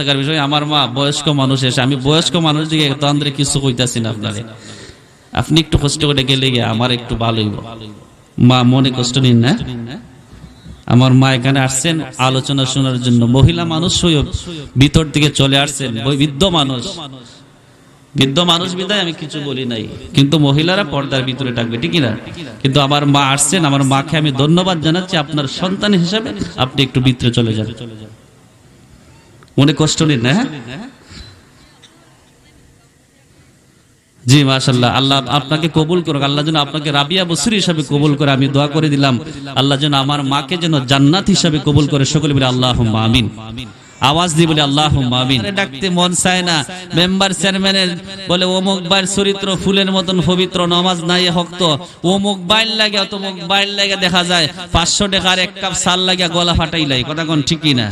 থাকার বিষয় আমার মা বয়স্ক মানুষ এসে, আমি বয়স্ক মানুষ দিকে তো আন্দ্রে কিছু কইতাছি না আপনারে। আপনি একটু কষ্ট করে গেলে গিয়ে আমার একটু ভালো হইব। মা মনে কষ্ট নিন না। আমার মা এখানে আসছেন, আলোচনা শোনার জন্য। মহিলা মানুষ হয়েও ভিতর দিকে চলে আসছেন বৃদ্ধ মানুষ। বৃদ্ধ মানুষ বিদায় আমি কিছু বলি নাই। কিন্তু মহিলারা পর্দার ভিতরে থাকবে, ঠিক না কিন্তু আমার মা আসছেন, আমার মাকে আমি ধন্যবাদ জানাচ্ছি। আপনার সন্তান হিসাবে আপনি একটু ভিতরে চলে যান। মনে কষ্ট নিন না? জি মাশাল্লাহ আল্লাহ আপনাকে কবুল করুক। আল্লাহ যেন আপনাকে রাবিয়া বসুর হিসাবে কবুল করে। আমি দোয়া করে দিলাম। আল্লাহ যেন আমার মাকে যেন জান্নাত হিসাবে কবুল করে। সকলে বলে আল্লাহ আমিন। আওয়াজ দিয়ে বলে আল্লাহ ডাকতে মন চায় না। মেম্বার চেয়ারম্যানের বলে, অমুক বাইর চরিত্র ফুলের মতন পবিত্র, নমাজ নাই হক্ত অমুক বাইর লাগে, অতমুক বাইর লাগে দেখা যায়। পাঁচশো টাকার এক কাপ সাল লাগে, গলা ফাটাই লাগে কথা কোন ঠিকই না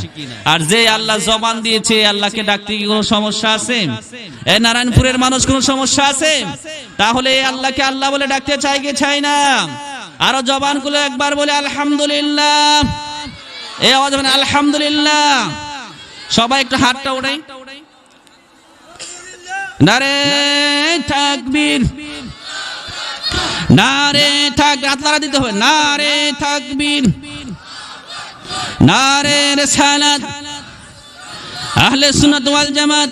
আর যে আল্লাহ জবান দিয়েছে, আল্লাহকে ডাকতে কি কোনো সমস্যা আছে? এ নারায়ণপুরের মানুষ কোনো সমস্যা আছে? তাহলে এই আল্লাহকে আল্লাহ বলে ডাকতে চাই কি চাই না? আরও জবানগুলো একবার বলে, আলহামদুলিল্লাহ। এই আওয়াজ মানে আলহামদুলিল্লাহ। সবাই একটু হাতটা উঠাই নারে থাকবীর। নারে থাক হাতলারা দিতে হবে। নারে থাকবীর। নারে রেসালাত। আহলে সুন্নাত ওয়াল জামাত।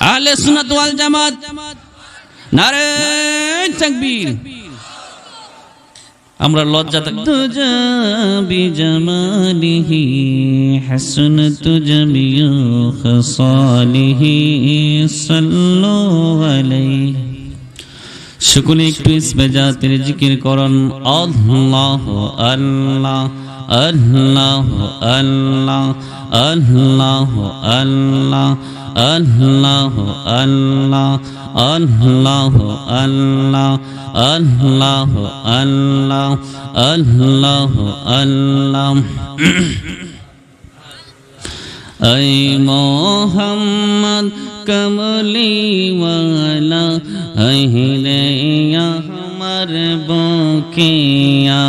আহলে সুন্নাত ওয়াল জামাত। নারে তাকবীর আমরা লজ্জা থাকি জামালিহি হাসন তুজমিউ খসালিহি সাল্লু আলাইহি। সকলে একটু ইসমে জাতির জিকির করন। আল্লাহ আল্লাহ। الله الله الله الله الله الله الله الله الله الله الله الله أي محمد কমলি হইলে আমার বকিয়া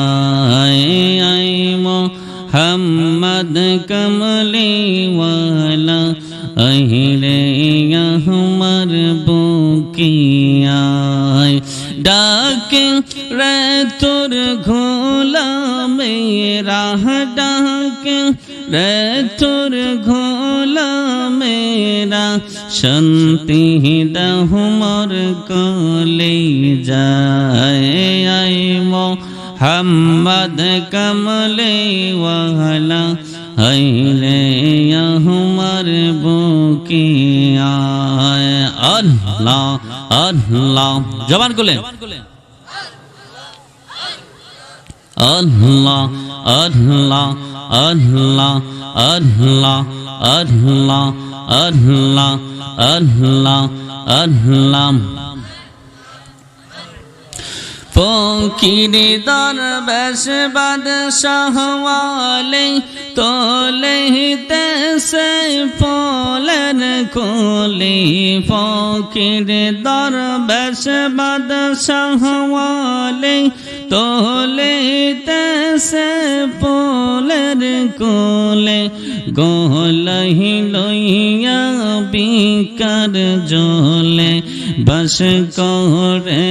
محمد کملی والا اہلِ احمر بوکیائے ডাকে রে তোর ঘোলা মেরা ডাকে রে তোর ঘোলা মেরা শান্তি দহমর কলে যায়, আয় আই মোহাম্মদ কমলে ওয়ালা হাইলে আমার বুকিয়া আল্লাহ আল্লাহ, জবান করলেন আল্লাহ আল্লাহ আল্লাহ আল্লাহ আল্লাহ আল্লাহ আল্লাহ আল্লাহ ফকিরি দর বেশ বাদশাহ ওয়ালে তো লহতে সে ফলন কোলে। দর বেশ বাদশাহ ওয়ালে তো লহতে সে ফলন কোলে। গোলহি লইয়া বিকার জলে বস করে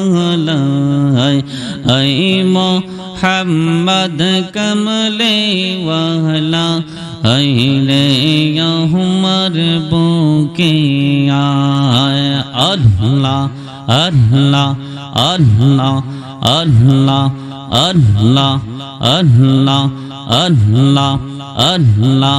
বিফহদালায় আই মোহাম্মদ কমলে ওয়ালা আইলে আমার বুকে আয় আল্লাহ আল্লাহ আল্লাহ আল্লাহ আল্লাহ আল্লাহ আল্লাহ আল্লাহ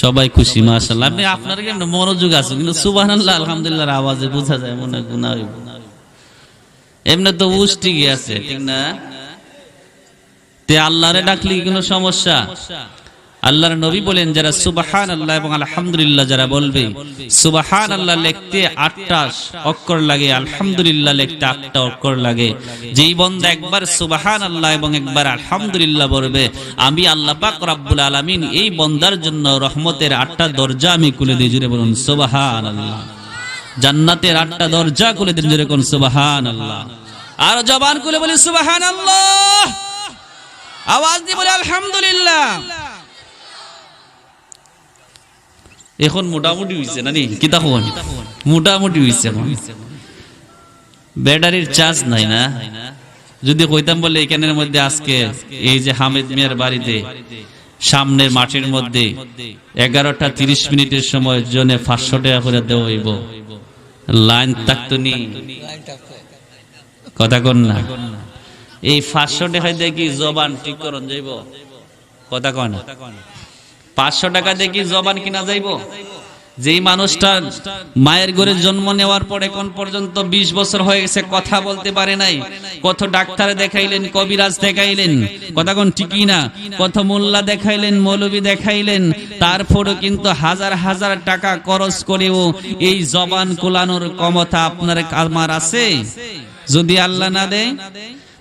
সবাই খুশি মাশাল্লাহ আপনি আপনার কি মনোযোগ আছে, কিন্তু সুবাহ আলহামদুলিল্লাহ আওয়াজে বোঝা যায় মনে গুণা এমনি তো উস ঠিকই আছে, ঠিক না? তে আল্লাহরে ডাকলি কোনো সমস্যা? আল্লাহর নবী বলেন, যারা সুবাহান আল্লাহ এবং আলহামদুলিল্লাহ যারা বলবে সুবাহান আল্লাহ লিখতে আটটা অক্ষর লাগে, আলহামদুলিল্লাহ লিখতে আটটা অক্ষর লাগে। যেই বন্দা একবার সুবাহান আল্লাহ এবং একবার আলহামদুলিল্লাহ বলবে, আমি আল্লাহ পাক রাব্বুল আলামিন এই বন্দার জন্য রহমতের আটটা দরজা আমি খুলে দিই জুড়ে বলুন সুবাহান আল্লাহ জান্নাতের আটটা দরজা খুলে দিন জুড়ে কোন সুবাহান আল্লাহ আর জবান খুলে বলি সুবাহান আল্লাহ আওয়াজ দিয়ে বলে, আলহামদুলিল্লাহ। এখন মোটামুটি হইছে নানি? কি তখন মোটামুটি হইছে এখন। ব্যাটারির চার্জ নাই না। যদি কইতাম বলে এখানের মধ্যে আজকে এই যে হামিদ মিয়ার বাড়িতে, সামনের মাঠের মধ্যে এগারোটা তিরিশ মিনিটের সময় জনে পাঁচশো টাকা করে দেওয়া হইব। লাইন থাকতো নি? কথা কন না। এই পাঁচশো টাকা কি জবান ঠিক করন যাইব। কথা কয় না। পাঁচশো টাকা দিয়ে কি জবান কিনা যাইব? যেই মানুষটা মায়ের ঘরে জন্ম নেওয়ার পর এখন পর্যন্ত ২০ বছর হয়ে গেছে, কথা বলতে পারে নাই। কত ডাক্তার দেখাইলেন, কবিরাজ দেখাইলেন, কথা কোন ঠিকই না। কত মোল্লা দেখাইলেন, মৌলবী দেখাইলেন, তারপরও কিন্তু হাজার হাজার টাকা খরচ করেও এই জবান কোলানোর ক্ষমতা আপনার, আমার আছে? যদি আল্লাহ না দেয়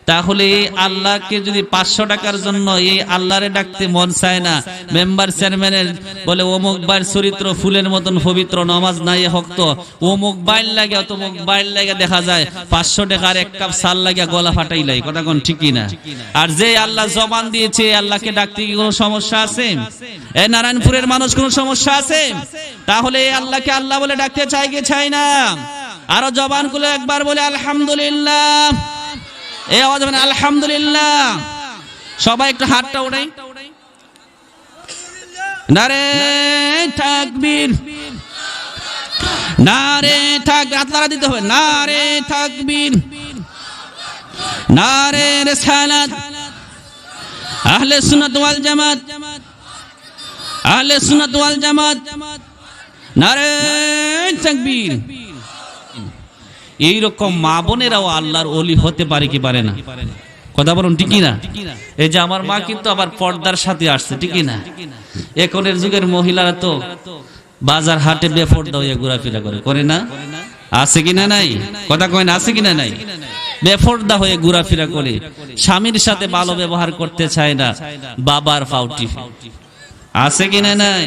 তাহলে আল্লাহকে যদি পাঁচশো টাকার জন্য এই আল্লাহরে ডাকতে মন চায় না, মেম্বার চেয়ারম্যানের বলে, অমুক বাইর চরিত্র ফুলের মতন পবিত্র, নমাজ নাই হক্ত অমুক বাইল লাগে, অতমুক বাইল লাগে দেখা যায়, পাঁচশো টাকার এক কাপ সাল লাগে, গলা ফাটাই লাই। কথা কোন ঠিকই না আর যে আল্লাহ জবান দিয়েছে, আল্লাহকে ডাকতে কি কোনো সমস্যা আছে? এ নারায়ণপুরের মানুষ কোনো সমস্যা আছে? তাহলে এই আল্লাহকে আল্লাহ বলে ডাকতে চাই কি চাই না? আরও জবানগুলো একবার বলে, আলহামদুলিল্লাহ। এই আওয়াজ মানে আলহামদুলিল্লাহ। সবাই একটু হাতটা উঠাই। নারে তাকবীর। নারে থাক হাতলারা দিতে হবে। নারে তাকবীর। নারে রিসালাত। আহলে সুন্নাত ওয়াল জামাত। আহলে সুন্নাত ওয়াল জামাত। নারে তাকবীর। এইরকম মা বোনেরাও আল্লাহর অলি হতে পারে কি পারে না? কথা বলুন ঠিকই না এই যে আমার মা কিন্তু আবার পর্দার সাথে আসছে ঠিকই না এখনের যুগের মহিলারা তো বাজার হাটে বেপর্দা হয়ে ঘোরাফেরা করে করে না? আছে কিনা নাই? কথা কয় না, আছে কিনা নাই? বেফর্দা হয়ে ঘোরাফেরা করে। স্বামীর সাথে ভালো ব্যবহার করতে চায় না, বাবার ফাউটি আছে কিনা নাই?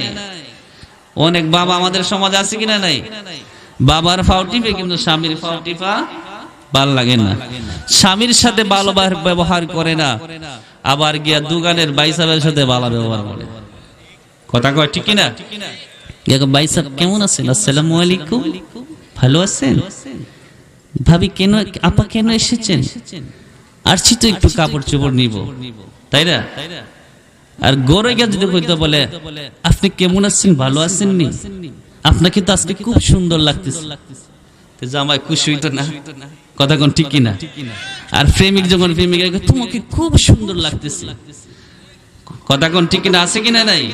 অনেক বাবা আমাদের সমাজ আছে কিনা নাই? বাবার ফাও টিপে, কিন্তু স্বামীর ফাও টিপা ভালো লাগে না। স্বামীর সাথে ভালো ব্যবহার করে না। আবার গিয়া দুগানের বাইসাবের সাথে ভালো ব্যবহার করে। কথা কয়, ঠিক না কেমন আছেন? আসসালামু আলাইকুম। ভালো আছেন? ভাবি, কেন আপা কেন এসেছেন? তো একটু কাপড় চোপড় নিব। তাই না? আর গড়ে গিয়ে যদি বলে, আপনি কেমন আছেন? ভালো আছেন নি আপনাকে তো আজকে খুব সুন্দর লাগতেছে। জামাই খুশি হইতো না? কথা কোন ঠিক না আর প্রেমিক যখন প্রেমিক তোমাকে খুব সুন্দর লাগতেছে। কথা কোন ঠিক না আছে কিনা নাই?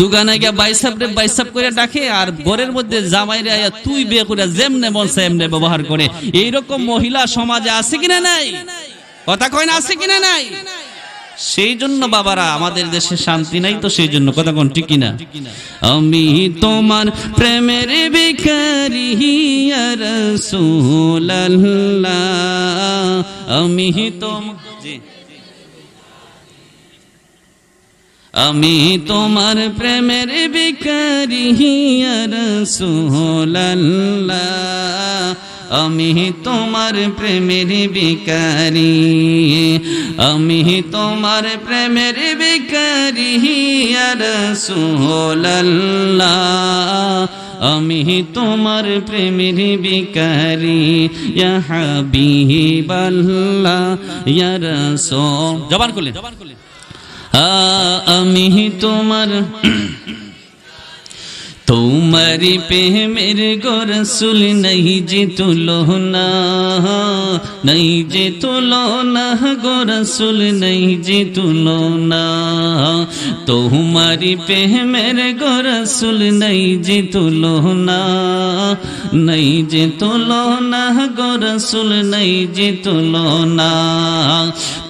দোকানে গিয়া বাইসাপ রে বাইসাপ করে ডাকে, আর ঘরের মধ্যে জামাই রে আয়া তুই বিয়ে করে যেমনে মন এমনে ব্যবহার করে। এইরকম মহিলা সমাজে আছে কিনা নাই? কথা কয় না আছে কিনা নাই? সেই জন্য বাবারা, আমাদের দেশে শান্তি নাই তো সেই জন্য কথা কোন ঠিক না আমি তোমার প্রেমের বিকারি আমি আমি তোমার প্রেমের বিকারি রসুল্লাহ আমি তোমার প্রেমের বিকারি আমি তোমার প্রেমের বিকারি রসুল্লাহ আমি তোমার প্রেমের বিকারি হাবিবাল্লাহ ইয়া রাসূল। জবান করলেন আমি তোমার তোমারি প্রেমের গোরসুল নেই যে তুলনা, নেই যে তুলনা, গোরসুল নেই যে তুলনা। তোমারি প্রেমের গোরসুল নেই যে তুলনা, নেই যে তুলনা, গোরসুল নেই যে তুলনা।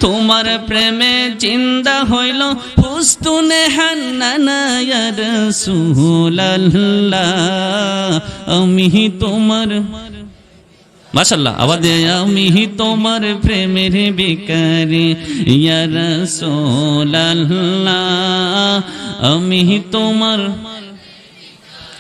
তোমার প্রেমে জিন্দা হইল, হুস্তুনে হান্নানা ইয়া রাসূলাল্লাহ আমি তোমার মাশাল্লাহ আবার আমি তোমার প্রেমের বেকারি ইয়ার রাসূলাল্লাহ আমি তোমার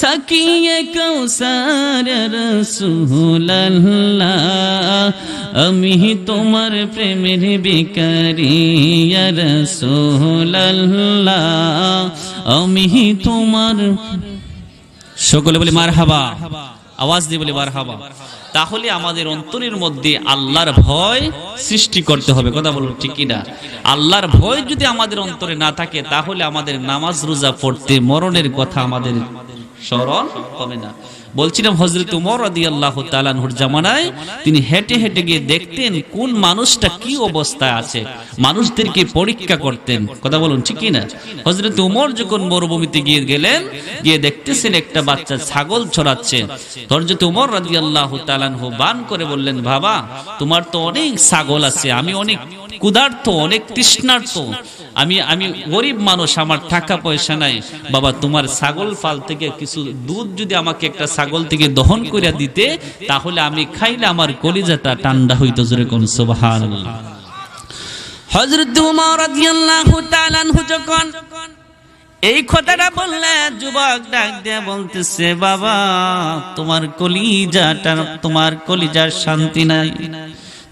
সাকিয়ে কৌসার রসুল্লাহ আমি তোমার প্রেমের বেকারি রসুল্লাহ আমি তোমার সকলে বলি মার হাবা আওয়াজ দিয়ে বলি মার হাবা তাহলে আমাদের অন্তরের মধ্যে আল্লাহর ভয় সৃষ্টি করতে হবে, কথা বলুন ঠিক কিনা? আল্লাহর ভয় যদি আমাদের অন্তরে না থাকে, তাহলে আমাদের নামাজ রোজা পড়তে মরণের কথা আমাদের স্মরণ হবে না। বলছিলাম হজরত উমর রাদি আল্লাহ তালানহুর জামানায় তিনি হেঁটে হেঁটে গিয়ে দেখতেন কোন মানুষটা কি অবস্থায় আছে। মানুষদেরকে পরীক্ষা করতেন। কথা বলুন, ঠিক না হজরত উমর যখন মরুভূমিতে গিয়ে গেলেন, গিয়ে দেখতেছেন একটা বাচ্চা ছাগল ছড়াচ্ছে হজরত উমর রাদি আল্লাহ তালানহু বান করে বললেন, বাবা, তোমার তো অনেক ছাগল আছে, আমি অনেক ক্ষুধার্ত, অনেক তৃষ্ণার্ত। আমি আমি গরিব মানুষ, আমার টাকা পয়সা নাই। বাবা, তোমার ছাগল ফাল থেকে কিছু দুধ যদি আমাকে একটা ছাগল থেকে দহন করে দিতে, তাহলে আমি খাইলে আমার কলিজাটা ঠান্ডা হইতো জোরে কোন তাআলা যখন এই কথাটা বললে, যুবক ডাক দিয়ে বলতেছে, বাবা, তোমার কলিজাটা, তোমার কলিজার শান্তি নাই।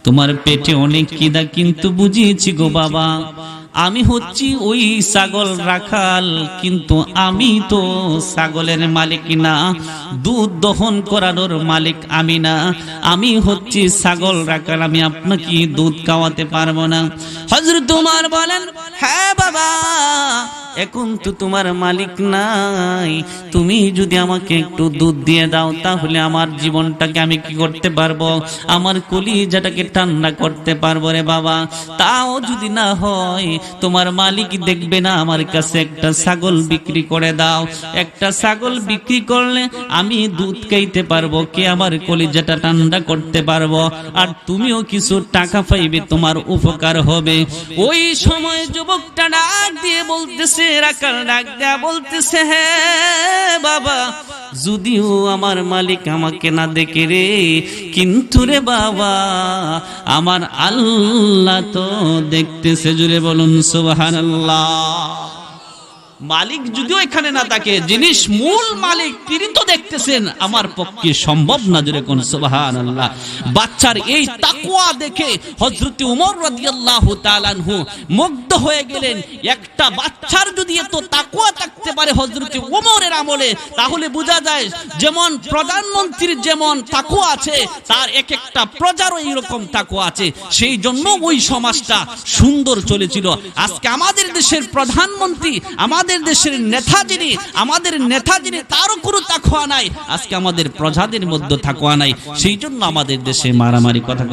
তোমার পেটে অনেক কিদা কিন্তু বুঝিয়েছি গো বাবা আমি হচ্ছি ওই ছাগল রাখাল, কিন্তু আমি তো ছাগলের মালিক না। দুধ দহন করানোর মালিক আমি না। আমি হচ্ছি ছাগল রাখাল, আমি আপনাকে দুধ খাওয়াতে পারব না। হজরত তোমার বলেন হ্যাঁ বাবা, এখন তো তোমার মালিক নাই। তুমি যদি আমাকে একটু দুধ দিয়ে দাও, তাহলে আমার জীবনটাকে আমি কি করতে পারব? আমার কলিজাটাকে ঠান্ডা করতে পারব রে বাবা। তাও যদি না হয় তোমার মালিক দেখবে না, আমার কাছে একটা ছাগল বিক্রি করে দাও। একটা ছাগল বিক্রি করলে আমি দুধ খাইতে পারব, কে আমার কলিজাটা ঠান্ডা করতে পারব? আর তুমিও কিছু টাকা পাইবে, তোমার উপকার হবে। ওই সময় যুবকটা ডাক দিয়ে বলতেছে, রাখাল ডাক দেয়া বলতেছে হ্যাঁ যদিও আমার মালিক আমাকে না দেখে রে, কিন্তু রে বাবা, আমার আল্লাহ তো দেখতেছে জুড়ে বলুন সুবহানাল্লাহ। মালিক যদিও এখানে না থাকে জিনিস মূল মালিক, তিনি তো দেখতেছেন, আমার পক্ষে সম্ভব না জুড়ে কোন সুবাহান আল্লাহ বাচ্চার এই তাকুয়া দেখে হজরত উমর রাদিয়াল্লাহু তাআলাহু মুগ্ধ হয়ে গেলেন। একটা বাচ্চার যদি এত তাকুয়া থাকতে পারে হজরত উমরের আমলে, তাহলে বোঝা যায় যেমন প্রধানমন্ত্রীর যেমন তাকুয়া আছে, তার এক একটা প্রজারও এইরকম তাকুয়া আছে। সেই জন্য ওই সমাজটা সুন্দর চলেছিল। আজকে আমাদের দেশের প্রধানমন্ত্রী, আমাদের দেশের নেতা যিনি, আমাদের নেতা যিনি, তারও কোনো তাকুয়া নাই। আজকে আমাদের প্রজাদের মধ্যে তাকুয়া নাই। সেই জন্য আমাদের দেশে মারামারি কথা